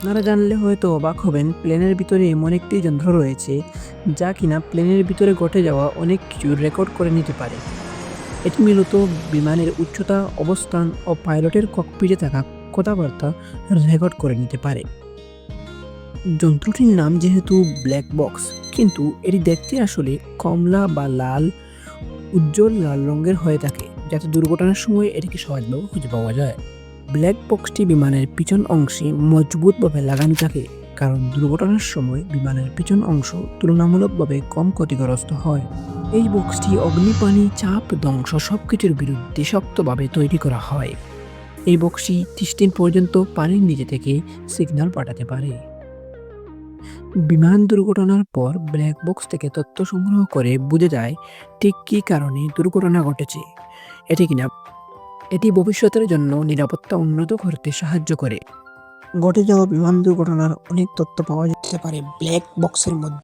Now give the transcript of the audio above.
আপনারা জানলে হয়তো অবাক হবেন, প্লেনের ভিতরে এমন একটি যন্ত্র রয়েছে যা কিনা প্লেনের ভিতরে ঘটে যাওয়া অনেক কিছু রেকর্ড করে নিতে পারে। এটি মূলত বিমানের উচ্চতা, অবস্থান ও পাইলটের ককপিটে থাকা কথাবার্তা রেকর্ড করে নিতে পারে। যন্ত্রটির নাম যেহেতু ব্ল্যাক বক্স, কিন্তু এটি দেখতে আসলে কমলা বা লাল, উজ্জ্বল লাল রঙের হয়ে থাকে, যাতে দুর্ঘটনার সময় এটিকে সহজভাবে খুঁজে পাওয়া যায়। ব্ল্যাক বক্সটি বিমানের পিছন অংশে মজবুতভাবে লাগানো থাকে, কারণ দুর্ঘটনার সময় বিমানের পিছন অংশ তুলনামূলকভাবে কম ক্ষতিগ্রস্ত হয়। এই বক্সটি অগ্নিপানি চাপ, ধ্বংস সব কিছুর বিরুদ্ধে শক্তভাবে তৈরি করা হয়। এই বক্সটি ত্রিশ দিন পর্যন্ত পানির নিচে থেকে সিগন্যাল পাঠাতে পারে। বিমান দুর্ঘটনার পর ব্ল্যাক বক্স থেকে তথ্য সংগ্রহ করে বুঝে যায় ঠিক কী কারণে দুর্ঘটনা ঘটেছে। এটি কিনা এটি ভবিষ্যতের জন্য নিরাপত্তা উন্নত করতে সাহায্য করে। ঘটে যাওয়া বিমান দুর্ঘটনার অনেক তথ্য পাওয়া যেতে পারে। ব্ল্যাক বক্সের মধ্যে।